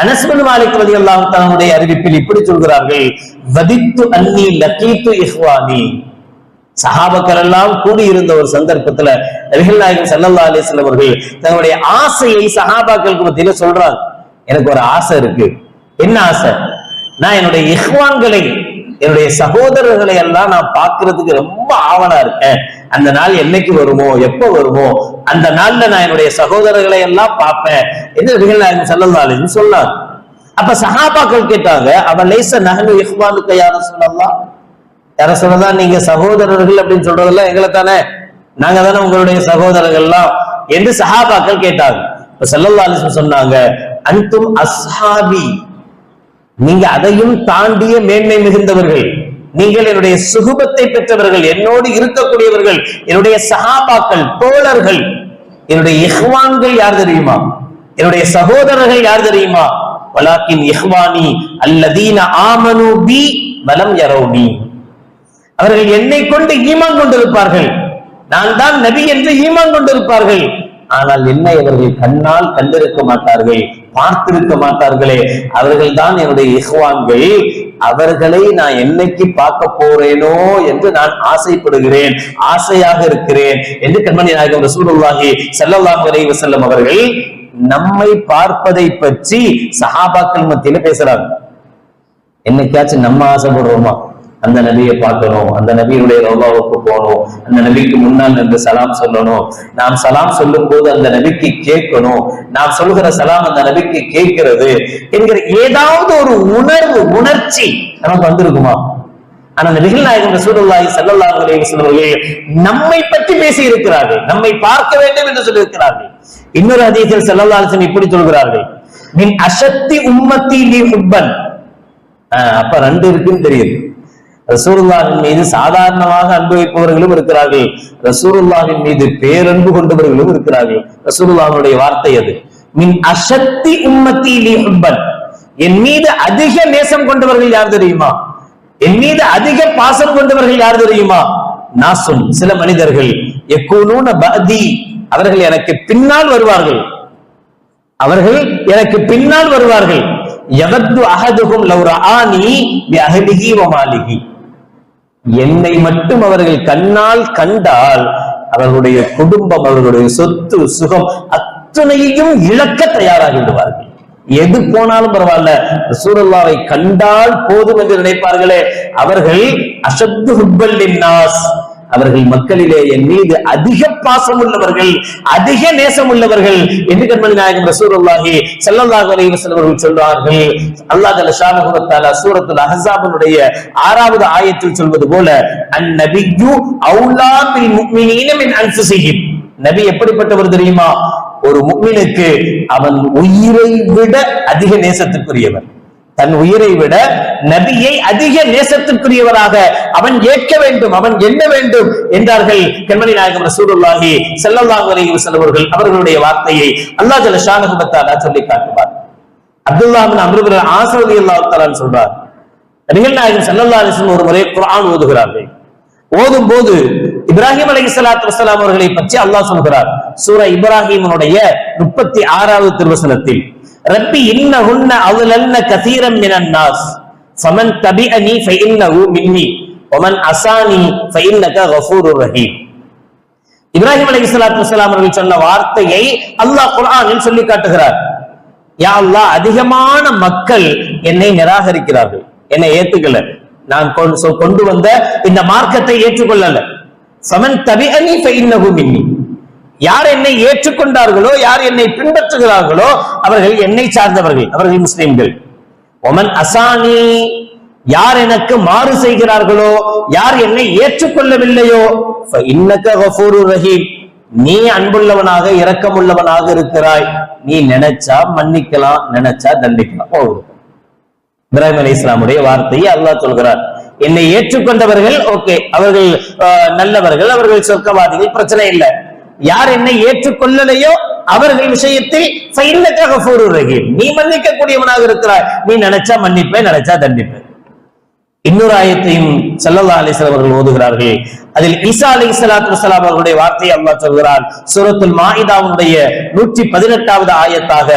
அனஸ்மன் மாலிக் ரதி அல்லாஹ் அறிவிப்பில் இப்படி சொல்கிறார்கள் வதித்து அன்னி லக்கீத்து இஹ்வானி. சஹாபக்கள் எல்லாம் கூடியிருந்த ஒரு சந்தர்ப்பத்துல நபிகள் நாயகம் சல்லல்லா அலிஸ்ல அவர்கள் தன்னுடைய ஆசையை சஹாபாக்களுக்கு மத்தியில சொல்றாங்க. எனக்கு ஒரு ஆசை இருக்கு. என்ன ஆசை? நான் என்னுடைய இஹ்வான்களை என்னுடைய சகோதரர்களை எல்லாம் நான் பாக்குறதுக்கு ரொம்ப ஆவலா இருக்கேன். அந்த நாள் என்னைக்கு வருமோ எப்ப வருமோ அந்த நாள்ல நான் என்னுடைய சகோதரர்களை எல்லாம் பார்ப்பேன். என்று நபிகள் நாயகம் அப்ப சஹாபாக்கள் கேட்டாங்க அவன் லேச நகனு இஹ்வானுக்கு யாரும் சொல்லலாம் யார சொல்லதான் நீங்க சகோதரர்கள் அப்படின்னு சொல்றதெல்லாம் எங்களை தானே. நாங்க தானே உங்களுடைய சகோதரர்கள்லாம். என்று சஹாபாக்கள் கேட்டாங்க. இப்ப ஸல்லல்லாஹு சொன்னாங்க அன்தும் அஸ்ஹாபி. நீங்க அதையும் தாண்டிய மேன்மை மிகுந்தவர்கள். நீங்கள் என்னுடைய சுகுபத்தை பெற்றவர்கள் என்னோடு இருக்கக்கூடியவர்கள் என்னுடைய சஹாபாக்கள் தோழர்கள் என்னுடைய இஹ்வான்கள் யார் தெரியுமா? என்னுடைய சகோதரர்கள் யார் தெரியுமா? வலாக்கின் இஹ்வானி அல்லதீன ஆமனு பி வலம் யரௌனி. அவர்கள் என்னை கொண்டு ஈமான் கொண்டிருப்பார்கள். நான் தான் நபி என்று ஈமான் கொண்டிருப்பார்கள். ஆனால் என்னை அவர்கள் கண்ணால் கண்டிருக்க மாட்டார்கள் பார்த்திருக்க மாட்டார்களே. அவர்கள் தான் என்னுடைய இஹ்வான்கள். அவர்களை நான் என்னைக்கு பார்க்க போறேனோ என்று நான் ஆசைப்படுகிறேன் ஆசையாக இருக்கிறேன் என்று கண்மணி நாயகம் ரசூலுல்லாஹி ஸல்லல்லாஹு அலைஹி வஸல்லம் அவர்கள் நம்மை பார்ப்பதை பற்றி சஹாபாக்கள் மத்தியில பேசுறாங்க. என்னைக்காச்சும் நம்ம ஆசைப்படுறோமா? அந்த நபியை பார்க்கணும் அந்த நபியுடைய ரோபாவுக்கு போகணும் அந்த நபிக்கு முன்னால் நின்று சலாம் சொல்லணும். நாம் சலாம் சொல்லும் போது அந்த நபிக்கு கேட்கணும். நாம் சொல்லுகிற சலாம் அந்த நபிக்கு கேட்கிறது என்கிற ஏதாவது ஒரு உணர்வு உணர்ச்சி நமக்கு வந்திருக்குமா? ஆனா நபிகள் நாயகம் சூழலாய் ஸல்லல்லாஹு நம்மை பற்றி பேசி இருக்கிறார்கள். நம்மை பார்க்க வேண்டும் என்று சொல்லியிருக்கிறார்கள். இன்னொரு அதிகத்தில் செல்லல்லாசன் இப்படி சொல்கிறார்கள். மின் அசத்தி உம்மத்தி லி ஹுப்பன். ஆஹ் அப்ப ரெண்டு இருக்குன்னு தெரியுது. ரசூருல்லாவின் மீது சாதாரணமாக அன்பு வைப்பவர்களும் இருக்கிறார்கள். ரசூருல்லாவின் மீது பேரன்பு கொண்டவர்களும் இருக்கிறார்கள். ரசூருல்லாவுடைய வார்த்தை அது. மின் அசக்தி உம்மத்தி ஹுப்பன். என் மீது அதிக நேசம் கொண்டவர்கள் யார் தெரியுமா? என் மீது அதிக பாசம் கொண்டவர்கள் யார் தெரியுமா? நாசும் சில மனிதர்கள். எக்கூனூன பதி அவர்கள் எனக்கு பின்னால் வருவார்கள். அவர்கள் எனக்கு பின்னால் வருவார்கள். எவத்து அகதுகும் லௌரா ஆனி அகலிகி அஹலிஹி என்னை மட்டும் அவர்கள் கண்ணால் கண்டால் அவர்களுடைய குடும்பம் அவர்களுடைய சொத்து சுகம் அத்தனையையும் இழக்க தயாராகி விடுவார்கள் எது போனாலும் பரவாயில்ல சூரல்லாவை கண்டால் போதும் என்று நினைப்பார்களே. அவர்கள் அசத்து ஹுப்பல் நாஸ் அவர்கள் மக்களிலே என் மீது அதிக பாசம் உள்ளவர்கள் அதிக நேசம் உள்ளவர்கள் என்று கண்மணி நாயகம் ரசூலுல்லாஹி செல்லல்லாஹு அலைவசன் அவர்கள் சொல்வார்கள். அல்லாஹ் ஜல்ல ஷானஹு சூரத்துல அஹசாபனுடைய ஆறாவது ஆயத்தில் சொல்வது போல அந்நபியு அவுலா பில் முக்மினீனம் என் அன்ஃபுஸிஹிம். நபி எப்படிப்பட்டவர் தெரியுமா? ஒரு முக்மினுக்கு அவன் உயிரை விட அதிக நேசத்திற்குரியவர் தன் உயிரை விட நபியை அதிக நேசத்திற்குரியவராக அவன் ஏற்க வேண்டும் அவன் எண்ண வேண்டும் என்றார்கள் கண்மணி நாயகம் ரசூலுல்லாஹி செல்லல்லாஹு அலைஹி வஸல்லம் அவர்களுடைய வார்த்தையை அல்லாஹ் ஜல்ல ஷானஹு வ சொல்லி காட்டுவார். அப்துல்லாஹ் பின் அம்ரு பின் ஆஸ் ரலியல்லாஹு தஆலா சொல்றார் நபிகள் நாயகம் ஸல்லல்லாஹு அலைஹி வஸல்லம் ஒரு முறை குர்ஆன் ஓதுகிறார்கள். ஓதும் போது இப்ராஹிம் அலைஹி ஸலாத்து அவர்களை பற்றி அல்லாஹ் சொல்கிறார். சூரா இப்ராஹிமுடைய முப்பத்தி ஆறாவது திருவசனத்தில் ரப்பி இன்னஹுன்ன அவுலன்ன கதீரம் மினன் நாஸ். ஃபமன் தபிஅனி ஃபஇன்னஹு மின்னி. வமன் அசானி ஃபஇன்னக கஃபூருர் ரஹீம். இப்ராஹிம் அலைஹிஸ்ஸலாத்து வஸலாம் அவர்கள் சொன்ன வார்த்தையை அல்லாஹ் குர்ஆனில் சொல்லி காட்டுகிறார். யா அல்லாஹ் அதிகமான மக்கள் என்னை நிராகரிக்கிறார்கள். என்னை ஏத்துக்கல. நான் கொண்டு கொண்டு வந்த இந்த மார்க்கத்தை ஏற்றுக்கொள்ளல. சமன் தபிஅனி ஃபஇன்னஹு மின்னி. யார் என்னை ஏற்றுக்கொண்டார்களோ யார் என்னை பின்பற்றுகிறார்களோ அவர்கள் என்னை சார்ந்தவர்கள் அவர்கள் முஸ்லிம்கள். ஒமன் அசானி யார் எனக்கு மாறு செய்கிறார்களோ யார் என்னை ஏற்றுக்கொள்ளவில்லையோ இன்னக்க ரஹீம். நீ அன்புள்ளவனாக இரக்கமுள்ளவனாக இருக்கிறாய். நீ நினைச்சா மன்னிக்கலாம் நினைச்சா தண்டிக்கலாம். இப்ராஹிம் அலி இஸ்லாமுடைய வார்த்தையை அல்லாஹ் சொல்கிறார். என்னை ஏற்றுக்கொண்டவர்கள் ஓகே அவர்கள் ஆஹ், நல்லவர்கள் அவர்கள் சொர்க்கவாதிகள் பிரச்சனை இல்லை. யார் என்னை ஏற்றுக்கொள்ளலையோ அவர்கள் விஷயத்தில் நீ மன்னிக்க கூடியவனாக இருக்கிறாய். நீ நினைச்சா மன்னிப்பே நினைச்சா தண்டிப்பேன். இன்னொரு ஆயத்தையும் சல்லல்லா அலிஸ்லாம் அவர்கள் ஓதுகிறார்கள். அதில் ஈசா அலி சலாத்து வலாம் அவர்களுடைய வார்த்தையை அல்லாஹ் சுரத்துல் சூரத்துல் மாஇதாவுடைய 118வது ஆயத்தாக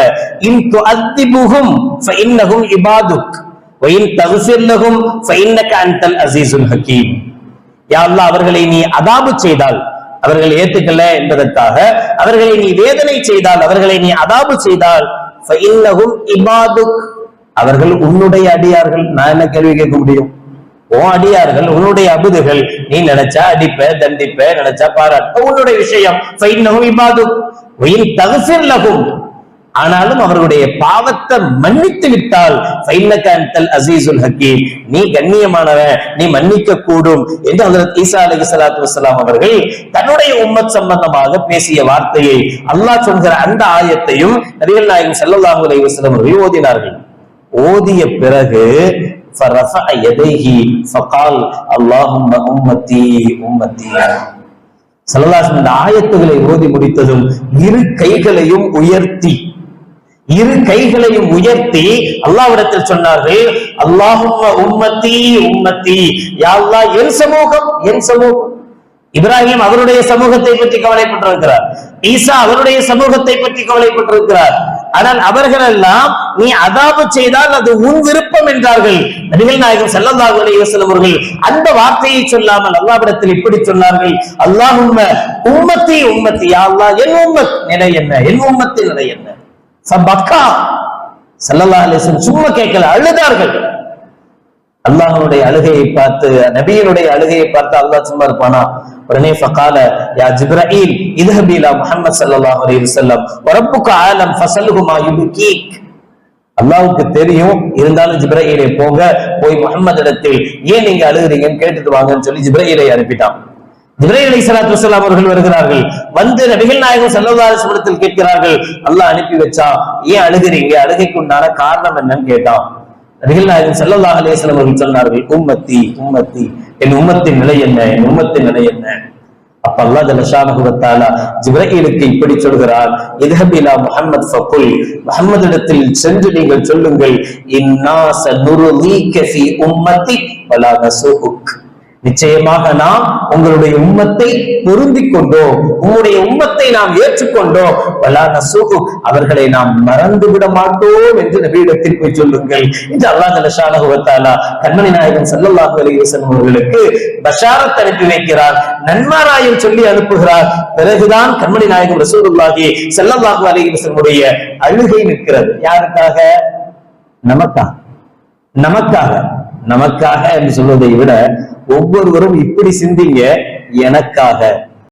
இன் துஅத்திபுஹும் ஃபஇன்னஹும் இபாதுக். வஇன் தக்ஃபிர் லஹும் ஹக்கீம் யா அவர்களை நீ அதாபு செய்தால் அவர்கள் ஏத்துக்கல என்பதற்காக அவர்களை நீ வேதனை செய்தால் அவர்களை நீ அதாபு செய்தால் இபாதுக் அவர்கள் உன்னுடைய அடியார்கள். நான் என்ன கேள்வி கேட்க முடியும்? உன் அடியார்கள் உன்னுடைய அபுதுகள் நீ நினைச்சா அடிப்ப தண்டிப்ப நினைச்சா பாராட்ட. உன்னுடைய விஷயம் ஃபைன்னஹும் இபாதுக் வயின் தக்ஃபிர் லஹும் ஆனாலும் அவர்களுடைய பாவத்தை மன்னித்து விட்டால் அசீசுல் ஹக்கீம். நீ கண்ணியமானவன் நீ மன்னிக்க கூடும் என்று ஹசரத் ஈசா அலி சலாத்து வலாம் அவர்கள் தன்னுடைய உம்மத் சம்பந்தமாக பேசிய வார்த்தையை அல்லாஹ் சொல்கிற அந்த ஆயத்தையும் நபிகள் நாயகம் செல்லல்லாஹு அலி வசலம் அவர்கள் ஓதினார்கள். ஓதிய பிறகு ஆயத்துகளை ஓதி முடித்ததும் இரு கைகளையும் உயர்த்தி இரு கைகளையும் உயர்த்தி அல்லாவிடத்தில் சொன்னார்கள் அல்லாஹும் உம்மத்தி உம்மத்தி. யாழ்லா என் சமூகம் என் சமூகம். இப்ராஹிம் அவருடைய சமூகத்தை பற்றி கவலைப்பட்டிருக்கிறார். ஈசா அவருடைய சமூகத்தை பற்றி கவலைப்பட்டிருக்கிறார். ஆனால் அவர்கள் எல்லாம் நீ அதாபு செய்தால் அது உன் விருப்பம் என்றார்கள். நபிகள் நாயகம் ஸல்லல்லாஹு அலைஹி அவர்கள் அந்த வார்த்தையை சொல்லாமல் அல்லாவிடத்தில் இப்படி சொன்னார்கள் அல்லாஹும்ம உம்மத்தி உம்மத்தி. யா அல்லாஹ் என் உம்மத் நிலை என்ன? என் உம்மத்தின் நிலை என்ன? சபக்கா. சல்லல்லா அலிசன் சும்மா கேட்கல அழுதார்கள். அல்லாஹனுடைய அழுகையை பார்த்து நபியினுடைய அழுகையை பார்த்து அல்லாஹ் சும்மா இருப்பானா? உடனே ஃபகால யா ஜிப்ரஈல் இதுஹபீலா இலா முஹம்மத் ஸல்லல்லாஹு அலைஹி வஸல்லம் உரப்புக்கு ஆலம் ஃபசல்ஹுமா மா யுபகீக். அல்லாஹ்வுக்கு தெரியும் இருந்தாலும் ஜிப்ரஹீலை போங்க போய் முகம்மது இடத்தில் ஏன் நீங்க அழுகுறீங்கன்னு கேட்டுட்டு வாங்கன்னு சொல்லி ஜிப்ரஹீலை அனுப்பிட்டான். ஜிப்ரீல் அலைஹிஸ்ஸலாத்து வசலாம் அவர்கள் வருகிறார்கள். வந்து நபிகள் நாயகம் ஸல்லல்லாஹு அலைஹி கேட்கிறார்கள் அல்லாஹ் அனுப்பி வச்சா ஏன் அழுகிறீங்க? அழுகைக்கு உண்டான காரணம் என்னன்னு கேட்டான். நபிகள் நாயகம் ஸல்லல்லாஹு அலைஹி அவர்கள் சொன்னார்கள் உம்மத்தி உம்மத்தி என் உம்மத்தின் நிலை என்ன? என் உம்மத்தின் நிலை என்ன? அப்ப அல்லா ஜல்லஷானஹு ஜிப்ரஹீலுக்கு இப்படி சொல்கிறார் இத்ஹப் இலா முஹம்மத் ஃபகுல் முஹம்மது இடத்தில் சென்று நீங்கள் சொல்லுங்கள் இன்னாச சனுர்லீக ஃபீ உம்மத்தி வலா நசுஉக். நிச்சயமாக நாம் உங்களுடைய உம்மத்தை பொருந்திக் கொண்டோம் உங்களுடைய உம்மத்தை நாம் ஏற்றுக்கொண்டோம். வலா நசுகு அவர்களை நாம் மறந்து விட மாட்டோம் என்று நபியிடத்தில் போய் சொல்லுங்கள். என்று அல்லாஹ் ஜல்லஷானஹு கண்மணி நாயகன் சல்லல்லாஹு அலைஹி அவர்களுக்கு பஷாரத் அனுப்பி வைக்கிறார். நன்மாராயம் சொல்லி அனுப்புகிறார். பிறகுதான் கண்மணி நாயகம் ரசூலுல்லாஹி சல்லல்லாஹு அலைஹி அழுகை நிற்கிறது. யாருக்காக? நமக்காக நமக்காக. நமக்காக என்று சொல்வதை விட ஒவ்வொருவரும் இப்படி சிந்திங்க எனக்காக.